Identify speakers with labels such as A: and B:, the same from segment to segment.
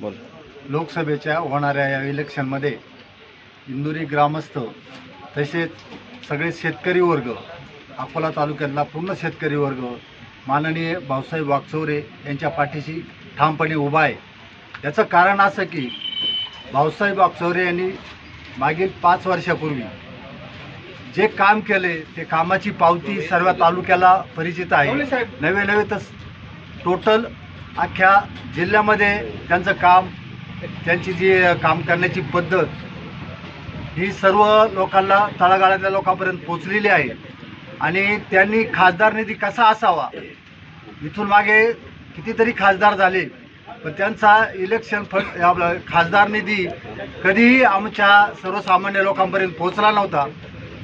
A: बोल.
B: लोकसभेच्या होणाऱ्या या इलेक्शनमध्ये इंदुरी ग्रामस्थ तसेच सगळे शेतकरी वर्ग अकोला तालुक्यातला पूर्ण शेतकरी वर्ग माननीय भाऊसाहेब वागचौरे यांच्या पाठीशी ठामपणे उभा आहे. याचं कारण असं की भाऊसाहेब वागचौरे यांनी मागील पाच वर्षापूर्वी जे काम केले ते कामाची पावती सर्व तालुक्याला परिचित आहे. नवे नवे तर टोटल अख्ख्या जिल्ह्यामध्ये त्यांचं काम त्यांची जी काम करण्याची पद्धत ही सर्व लोकांना तळागाळातल्या लोकांपर्यंत पोचलेली आहे. आणि त्यांनी खासदार निधी कसा असावा इथून मागे कितीतरी खासदार झाले पण त्यांचा इलेक्शन फंड आपला खासदार निधी कधीही आमच्या सर्वसामान्य लोकांपर्यंत पोचला नव्हता.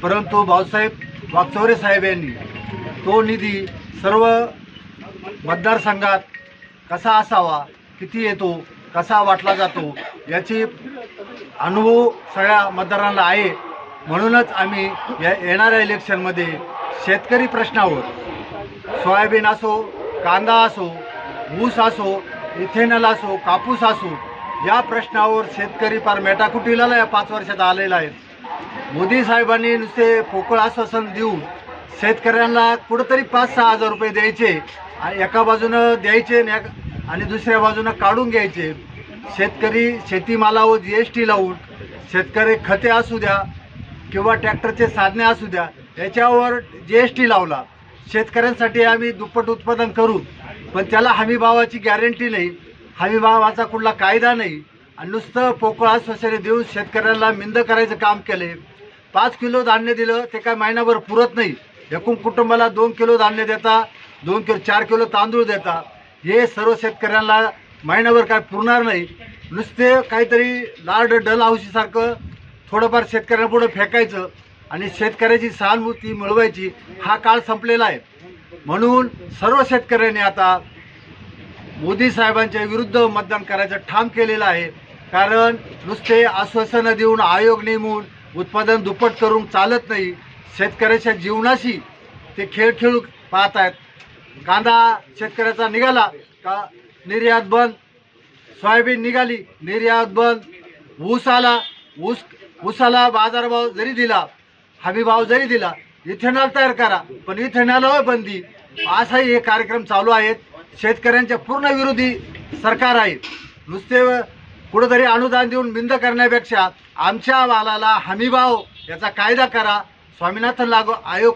B: परंतु भाऊसाहेब वागचौरे साहेब यांनी तो निधी सर्व मतदारसंघात कसा असावा किती येतो कसा वाटला जातो याची अनुभव सगळ्या मतदारांना आहे. म्हणूनच आम्ही या येणाऱ्या इलेक्शनमध्ये शेतकरी प्रश्नावर सोयाबीन असो कांदा असो ऊस असो इथेनल असो कापूस असो या प्रश्नावर शेतकरी फार मेटाकुटीला या पाच वर्षात आलेला आहे. मोदी साहेबांनी नुसते पोकळ आश्वासन देऊन शेतकऱ्यांना कुठंतरी पाच सहा हजार रुपये द्यायचे. एका बाजूनं द्यायचे आणि आणि दुसऱ्या बाजूनं काढून घ्यायचे. शेतकरी शेतीमालावर जी एस टी लावून शेतकरी खते असू द्या किंवा ट्रॅक्टरचे साधने असू द्या याच्यावर जी एस टी लावला. शेतकऱ्यांसाठी आम्ही दुप्पट उत्पादन करू. पण त्याला हमीभावाची गॅरंटी नाही. हमीभावाचा कुठला कायदा नाही. आणि नुसतं पोकळ आश्वासने देऊन शेतकऱ्यांना मिंद करायचं काम केले. पाच किलो धान्य दिलं ते काय महिनाभर पुरत नाही. एकूण कुटुंबाला दोन किलो धान्य देता दोन किलो चार किलो तांदूळ देता हे सर्व शेतकऱ्यांना महिनाभर काय पुरणार नाही. नुसते काहीतरी लाड डल औषधीसारखं थोडंफार शेतकऱ्यांपुढं फेकायचं आणि शेतकऱ्याची सहानुभूती मिळवायची हा काळ संपलेला आहे. म्हणून सर्व शेतकऱ्यांनी आता मोदी साहेबांच्या विरुद्ध मतदान करायचं ठाम केलेलं आहे. कारण नुसते आश्वासनं देऊन आयोग नेमून उत्पादन दुप्पट करून चालत नाही. शेतकऱ्याच्या जीवनाशी ते खेळ खेळू पाहत आहेत. कांदा शेतकऱ्याचा निघाला का? निर्यात बंद. सोयाबीन निघाली निर्यात बंद. ऊस आला ऊस ऊसाला बाजारभाव जरी दिला हमी भाव जरी दिला इथेनॉल तयार करा पण इथेनॉलवर बंदी. असाही हे कार्यक्रम चालू आहेत. शेतकऱ्यांच्या पूर्ण विरोधी सरकार आहे नुसते कुठंतरी अनुदान देऊन बिंद करण्यापेक्षा आमच्या मालाला हमीभाव याचा कायदा करा. स्वामीनाथन लागू आयोग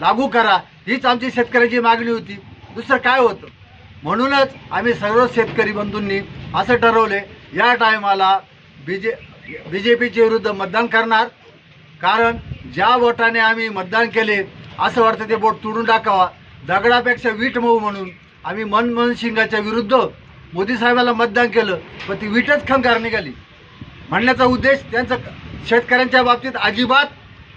B: लागू करा. हीच आमची शेतकऱ्याची मागणी होती. दुसरं काय होतं? म्हणूनच आम्ही सर्व शेतकरी बंधूंनी असं ठरवले या टायमाला बी जे बी जे पीच्या विरुद्ध मतदान करणार. कारण ज्या वोटाने आम्ही मतदान केले असं वाटतं ते बोट तोडून टाकावा. दगडापेक्षा वीट मऊ म्हणून आम्ही मनमोहन सिंगाच्या विरुद्ध मोदी साहेबाला मतदान केलं पण ती वीटच खंकार निघाली. म्हणण्याचा उद्देश त्यांचं शेतकऱ्यांच्या बाबतीत अजिबात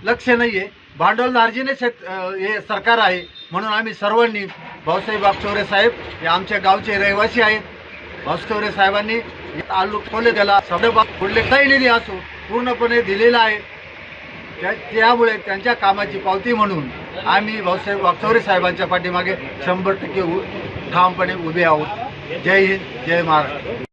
B: लक्ष नाही आहे भांडवलदार्जीने शेत हे सरकार आहे. म्हणून आम्ही सर्वांनी भाऊसाहेब बापचौरे साहेब हे आमच्या गावचे रहिवासी आहेत. भाऊचौरे साहेबांनी तालुक त्याला सदबा कुठलेचाही निधी असो पूर्णपणे दिलेला आहे. त्या त्यामुळे त्यांच्या कामाची पावती म्हणून आम्ही भाऊसाहेब वागचौरे साहेबांच्या पाठीमागे शंभर टक्के ठामपणे उभे आहोत. जय हिंद जय महाराष्ट्र.